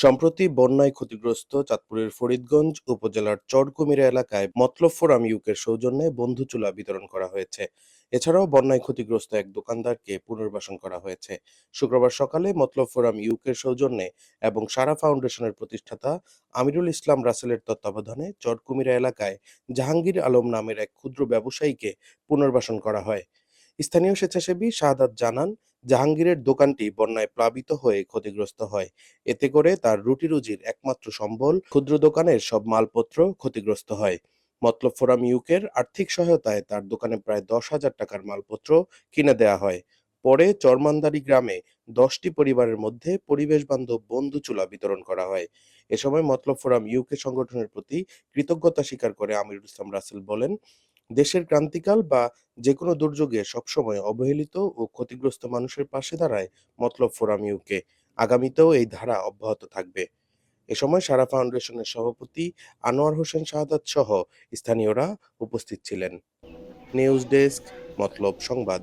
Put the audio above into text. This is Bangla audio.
সম্প্রতি বন্যায় ক্ষতিগ্রস্ত চাঁদপুরের ফরিদগঞ্জ উপজেলার চরকুমিরা এলাকায় মতলব ফোরাম ইউকের সৌজন্যে বন্ধু চুলা বিতরণ করা হয়েছে। এছাড়াও বন্যায় ক্ষতিগ্রস্ত এক দোকানদারকে পুনর্বাসন করা হয়েছে। শুক্রবার সকালে মতলব ফোরাম ইউকের সৌজন্যে এবং সারা ফাউন্ডেশনের প্রতিষ্ঠাতা আমিরুল ইসলাম রাসেলের তত্ত্বাবধানে চরকুমিরা এলাকায় জাহাঙ্গীর আলম নামের এক ক্ষুদ্র ব্যবসায়ীকে পুনর্বাসন করা হয়। স্থানীয় স্বেচ্ছাসেবী শাহাদাত জানান, জাহাঙ্গীরের দোকানটি বন্যায় প্লাবিত হয়ে ক্ষতিগ্রস্ত হয়। এতে করে তার রুটি রুজির একমাত্র সম্বল ক্ষুদ্র দোকানের সব মালপত্র ক্ষতিগ্রস্ত হয়। মতলব ফোরাম ইউকের আর্থিক সহায়তায় তার দোকানে প্রায় দশ হাজার টাকার মালপত্র কিনে দেয়া হয়। পরে চরমান্দারি গ্রামে দশটি পরিবারের মধ্যে পরিবেশ বান্ধব বন্ধু চুলা বিতরণ করা হয়। এ সময় মতলব ফোরাম ইউকে সংগঠনের প্রতি কৃতজ্ঞতা স্বীকার করে আমিরুল ইসলাম রাসেল বলেন দেশের ক্রান্তিকাল বা যে কোনো দুর্যোগে সবসময় অবহেলিত ও ক্ষতিগ্রস্ত মানুষের পাশে দাঁড়ায় মতলব ফোরাম ইউকে। আগামীতেও এই ধারা অব্যাহত থাকবে। এ সময় সারা ফাউন্ডেশনের সভাপতি আনোয়ার হোসেন শাহাদাত সহ স্থানীয়রা উপস্থিত ছিলেন। নিউজ ডেস্ক, মতলব সংবাদ।